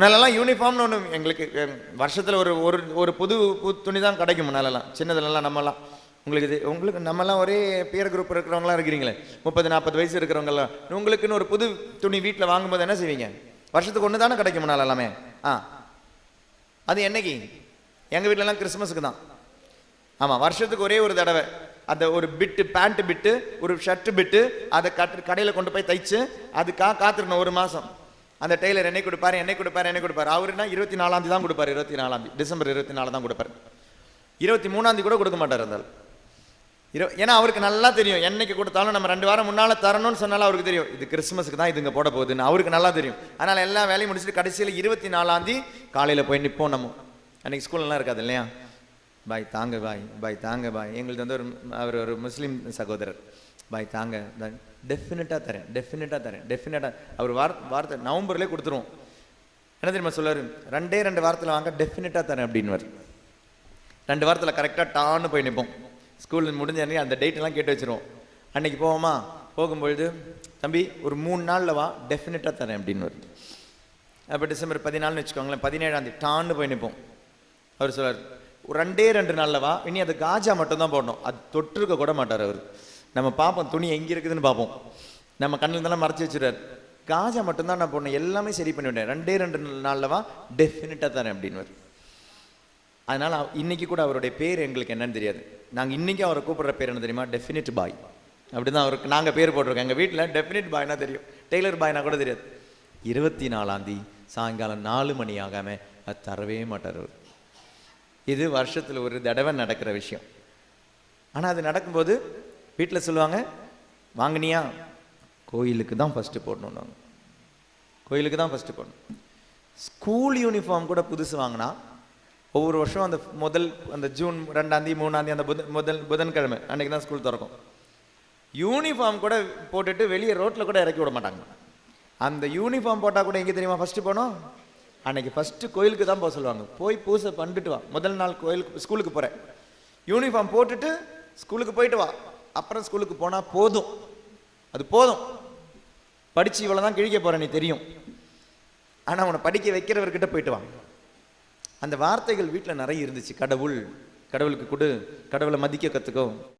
முன்னாலெல்லாம் யூனிஃபார்ம்னு ஒன்று எங்களுக்கு வருஷத்தில் ஒரு ஒரு ஒரு புது புது துணி தான் கிடைக்கும் முன்னாலெல்லாம். சின்னதுலலாம் நம்மலாம் உங்களுக்கு இது உங்களுக்கு நம்மலாம் ஒரே பியர் குரூப் இருக்கிறவங்களாம் இருக்கிறீங்களே. முப்பது நாற்பது வயசு இருக்கிறவங்கலாம் உங்களுக்குன்னு ஒரு புது துணி வீட்டில் வாங்கும்போது என்ன செய்வீங்க? வருஷத்துக்கு ஒன்று தானே கிடைக்கும் முன்னால் எல்லாமே? ஆ. அது என்னைக்கு? எங்கள் வீட்டிலலாம் கிறிஸ்மஸுக்கு தான். ஆமாம் வருஷத்துக்கு ஒரே ஒரு தடவை. அந்த ஒரு பிட்டு பேண்ட்டு பிட்டு ஒரு ஷர்ட்டு பிட்டு அதை கட்டு கடையில் கொண்டு போய் தைச்சு அதுக்காக காத்திருக்கணும் ஒரு மாதம் அந்த டெய்லர் என்னை கொடுப்பாரு என்னை கொடுப்பாரு என்னை கொடுப்பாரு. அவருனா இருபத்தி நாலாம் தான் கொடுப்பாரு இருபத்தி நாலாம் தேதி. டிசம்பர் இருபத்தி நாலு தான் கொடுப்பாரு. இருபத்தி மூணாந்தி கூட கொடுக்க மாட்டார் இருந்தால் இரு ஏன்னா அவருக்கு நல்லா தெரியும். என்னைக்கு கொடுத்தாலும் நம்ம ரெண்டு வாரம் முன்னால் தரணும்னு சொன்னாலும் அவருக்கு தெரியும். இது கிறிஸ்மஸுக்கு தான் இதுங்க போட போகுதுன்னு அவருக்கு நல்லா தெரியும். அதனால் எல்லா வேலையும் முடிச்சுட்டு கடைசியில் இருபத்தி நாலாந்தி காலையில் போய் நிற்போம் நம்ம. அன்றைக்கி ஸ்கூல்லாம் இருக்காது இல்லையா? பாய் தாங்க பாய் பாய் தாங்க பாய். எங்களுக்கு வந்து ஒரு அவர் ஒரு முஸ்லீம் சகோதரர். பாய் தாங்க டெஃபினட்டாக தரேன் டெஃபினட்டாக தரேன் டெஃபினட்டாக அவர் வார் வார்த்தை நவம்பர்லேயே கொடுத்துருவோம். என்ன தெரியுமா சொல்லுவார்? ரெண்டே ரெண்டு வாரத்தில் வாங்க டெஃபினட்டாக தரேன் அப்படின்னுவார். ரெண்டு வாரத்தில் கரெக்டாக டான்னு போய் நிற்போம் ஸ்கூல் முடிஞ்ச அன்னைக்கு அந்த டேட்டெல்லாம் கேட்டு வச்சிருவோம். அன்னைக்கு போவோமா? போகும்பொழுது தம்பி ஒரு மூணு நாளில் வா டெஃபினட்டாக தரேன் அப்படின்னு வருது அப்போ டிசம்பர் பதினாலுன்னு வச்சுக்கோங்களேன் பதினேழாம் தேதி டான்னு போய் நிற்போம் அவர் சொல்லுவார் ரெண்டே ரெண்டு நாளில்வா இனி அது காஜா மட்டும்தான் போடணும். அது தொற்றுக்க கூட மாட்டார் அவர். நம்ம பார்ப்போம் துணி எங்கே இருக்குதுன்னு பார்ப்போம் நம்ம கண்ணில் தானே மறைச்சி வச்சுருவார். காஜா மட்டும்தான் நான் போடணும். எல்லாமே சரி பண்ணிவிட்டேன் ரெண்டே ரெண்டு நாளில்வா டெஃபினட்டாக தரேன் அப்படின்னு அதனால் இன்றைக்கி இன்னைக்கு கூட அவருடைய பேர் எங்களுக்கு என்னன்னு தெரியாது. நாங்கள் இன்றைக்கி அவரை கூப்பிட்ற பேர் என்ன தெரியுமா? டெஃபினட் பாய் அப்படி தான் அவருக்கு நாங்கள் பேர் போட்டிருக்கோம். எங்கள் வீட்டில் டெஃபினட் பாய்னா தெரியும். டெய்லர் பாய்னா கூட தெரியாது. இருபத்தி நாலாந்தி சாயங்காலம் நாலு மணி ஆகாமல் அது தரவே மாட்டார் அவர். இது வருஷத்தில் ஒரு தடவை நடக்கிற விஷயம். ஆனால் அது நடக்கும்போது வீட்டில் சொல்லுவாங்க வாங்கினியா? கோயிலுக்கு தான் ஃபஸ்ட்டு போடணும் கோயிலுக்கு தான் ஃபஸ்ட்டு போடணும். ஸ்கூல் யூனிஃபார்ம் கூட புதுசு வாங்கினா ஒவ்வொரு வருஷம் அந்த முதல் அந்த ஜூன் ரெண்டாந்தேதி மூணாந்தி அந்த புதன் முதல் புதன்கிழமை அன்றைக்கி தான் ஸ்கூல் திறக்கும். யூனிஃபார்ம் கூட போட்டுட்டு வெளியே ரோட்டில் கூட இறக்கி விட மாட்டாங்க. அந்த யூனிஃபார்ம் போட்டால் கூட எங்கே தெரியுமா ஃபஸ்ட்டு போனோம்? அன்னைக்கு ஃபஸ்ட்டு கோயிலுக்கு தான் போக சொல்லுவாங்க. போய் பூசை பண்ணிட்டு வா. முதல் நாள் கோயிலுக்கு ஸ்கூலுக்கு போகிறேன் யூனிஃபார்ம் போட்டுட்டு ஸ்கூலுக்கு போயிட்டு வா. அப்புறம் ஸ்கூலுக்கு போனால் போதும். அது போதும். படித்து இவ்வளோ தான் கிழிக்க போகிற நீ தெரியும். ஆனால் அவனை படிக்க வைக்கிறவர்கிட்ட போயிட்டு வா. அந்த வார்த்தைகள் வீட்டில் நிறைய இருந்துச்சு. கடவுள் கடவுளுக்கு கொடு. கடவுளை மதிக்க கற்றுக்கோ